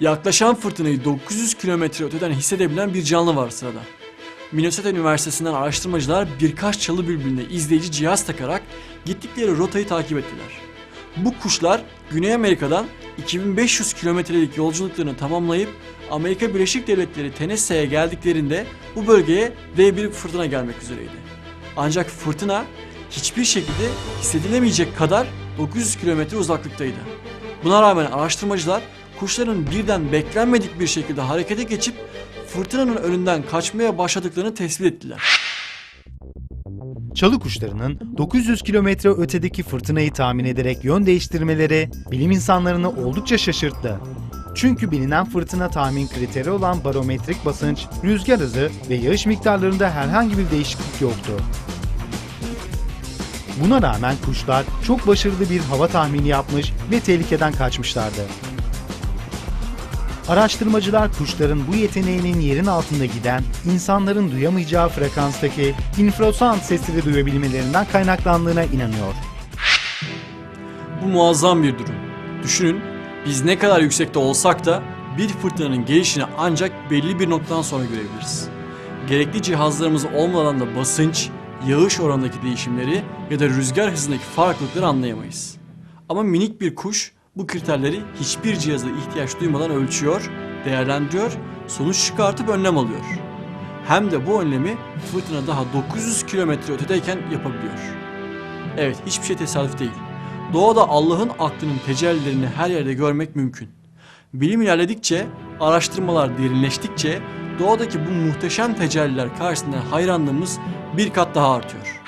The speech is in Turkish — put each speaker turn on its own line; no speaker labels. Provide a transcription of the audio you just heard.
Yaklaşan fırtınayı 900 kilometre öteden hissedebilen bir canlı var sırada. Minnesota Üniversitesi'nden araştırmacılar birkaç çalı bülbülüne izleyici cihaz takarak gittikleri rotayı takip ettiler. Bu kuşlar Güney Amerika'dan 2500 kilometrelik yolculuklarını tamamlayıp Amerika Birleşik Devletleri Tennessee'ye geldiklerinde bu bölgeye dev bir fırtına gelmek üzereydi. Ancak fırtına hiçbir şekilde hissedilemeyecek kadar 900 kilometre uzaklıktaydı. Buna rağmen araştırmacılar kuşların birden beklenmedik bir şekilde harekete geçip fırtınanın önünden kaçmaya başladıklarını tespit ettiler.
Çalı kuşlarının 900 kilometre ötedeki fırtınayı tahmin ederek yön değiştirmeleri bilim insanlarını oldukça şaşırttı. Çünkü bilinen fırtına tahmin kriteri olan barometrik basınç, rüzgar hızı ve yağış miktarlarında herhangi bir değişiklik yoktu. Buna rağmen kuşlar çok başarılı bir hava tahmini yapmış ve tehlikeden kaçmışlardı. Araştırmacılar kuşların bu yeteneğinin yerin altında giden, insanların duyamayacağı frekanstaki infrasound sesleri duyabilmelerinden kaynaklandığına inanıyor.
Bu muazzam bir durum. Düşünün, biz ne kadar yüksekte olsak da bir fırtınanın gelişini ancak belli bir noktadan sonra görebiliriz. Gerekli cihazlarımız olmadan da basınç, yağış oranındaki değişimleri ya da rüzgar hızındaki farklılıkları anlayamayız. Ama minik bir kuş bu kriterleri hiçbir cihaza ihtiyaç duymadan ölçüyor, değerlendiriyor, sonuç çıkartıp önlem alıyor. Hem de bu önlemi fırtına daha 900 kilometre ötedeyken yapabiliyor. Evet, hiçbir şey tesadüf değil. Doğada Allah'ın aklının tecellilerini her yerde görmek mümkün. Bilim ilerledikçe, araştırmalar derinleştikçe doğadaki bu muhteşem tecelliler karşısında hayranlığımız bir kat daha artıyor.